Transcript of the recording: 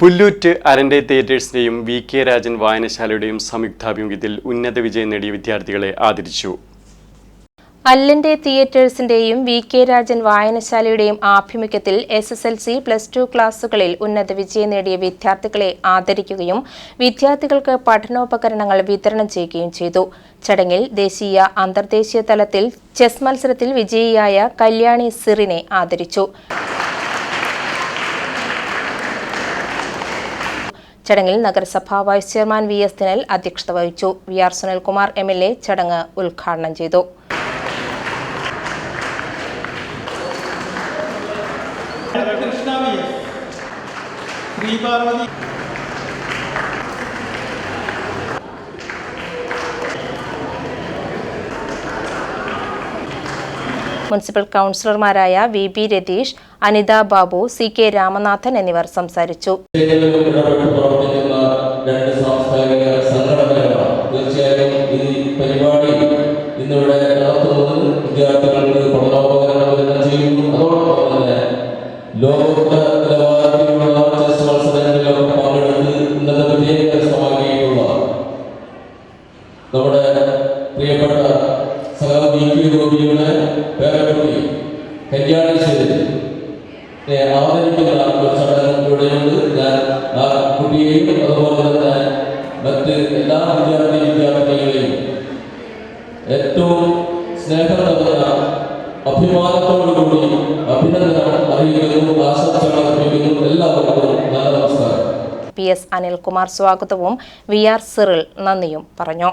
പുല്ലൂറ്റ് അരന്റെ തിയേറ്റേഴ്സിന്റെയും V K Rajan വായനശാലയുടെയും സംയുക്താഭിമുഖ്യത്തിൽ ഉന്നത വിജയം നേടിയ വിദ്യാർത്ഥികളെ ആദരിച്ചു. അല്ലന്റെ തിയേറ്റേഴ്സിന്റെയും വി കെ രാജൻ വായനശാലയുടെയും ആഭിമുഖ്യത്തിൽ S S L C plus two ക്ലാസ്സുകളിൽ ഉന്നത വിജയം നേടിയ വിദ്യാർത്ഥികളെ ആദരിക്കുകയും വിദ്യാർത്ഥികൾക്ക് പഠനോപകരണങ്ങൾ വിതരണം ചെയ്യുകയും ചെയ്തു. ചടങ്ങിൽ ദേശീയ അന്തർദേശീയ തലത്തിൽ ചെസ് മത്സരത്തിൽ വിജയിയായ കല്യാണി സിറിനെ ആദരിച്ചു. ചടങ്ങിൽ നഗരസഭാ vice chairman V S Dinal അധ്യക്ഷത വഹിച്ചു. V R Sunilkumar M L A ചടങ്ങ് ഉദ്ഘാടനം ചെയ്തു. മുനിസിപ്പൽ കൗൺസിലർമാരായ V B Ratheesh Anitha Babu C K Ramanathan എന്നിവർ സംസാരിച്ചു. നമ്മുടെ പ്രിയപ്പെട്ട സഹ ബി പി ഗോപിയുടെ പേരക്കുട്ടി കല്യാണേശ്വരി ഏ, ആദരിക്കുന്ന ഒരു ചടങ്ങ് ഇവിടെയുണ്ട് ഞാൻ ആ കുട്ടിയെയും അതുപോലെ തന്നെ മറ്റ് എല്ലാ വിദ്യാർത്ഥി വിദ്യാർത്ഥികളെയും ഏറ്റവും സ്നേഹത്തോടെ അഭിമാനത്തോടുകൂടി അഭിനന്ദനം അറിയിക്കുന്നു ആശംസകൾ അർപ്പിക്കുന്നു. എല്ലാവർക്കും നമസ്കാരം. പി എസ് അനിൽകുമാർ സ്വാഗതവും വി ആർ സിറിൽ നന്ദിയും പറഞ്ഞു.